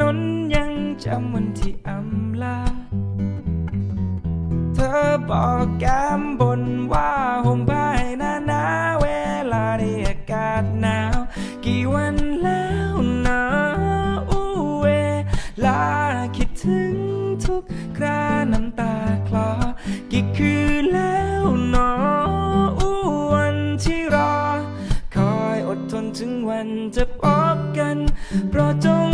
นนยังจำวันที่อำลา เธอบอกแก้มบนว่าหงมายหนานาเวลาที่อากาศหนาว กี่วันแล้วนะอู้เวลาคิดถึงทุกคราน้ำตาคลอ กี่คืนแล้วหนออู้วันที่รอ คอยอดทนถึงวันจะพบกัน เพราะจง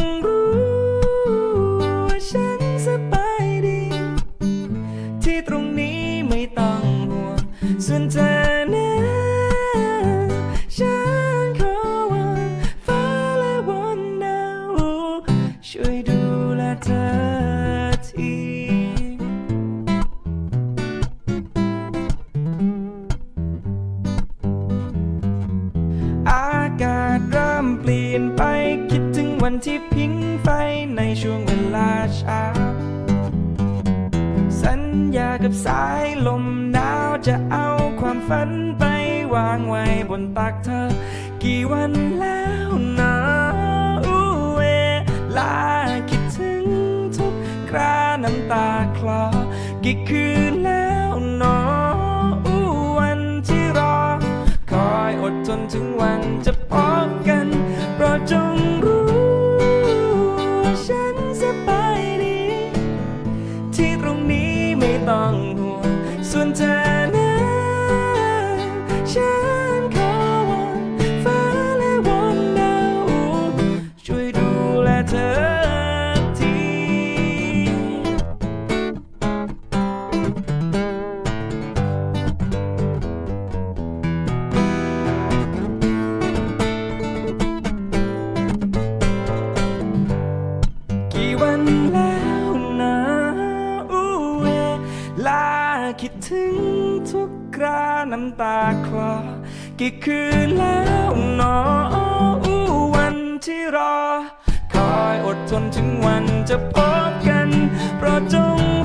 นะฉันขอวอนฟ้าและบนดาวช่วยดูแลเธอทีอากาศเริ่มเปลี่ยนไปคิดถึงวันที่พิงไฟในช่วงเวลาเช้าสัญญากับสายลมหนาวจะเอา ความฝันไปวางไว้บนตักเธอ กี่วันแล้วนะอู้เวลาคิดถึงทุกคราน้ำตาคลอ กี่คืนแล้วเนออู้วันที่รอ คอยอดทนถึงวันจะพบกันโปรดจงรู้ ฉันสบายดี ที่ตรงนี้ไม่ต้องห่วงส่วนเธอ เธอทีกี่วันแล้วนะอูเวลาคิดถึงทุกคราน้ำตาคลอกี่คืนแล้วเนออู้วันที่รอ ทนถึงวันจะพบกันเพราะจง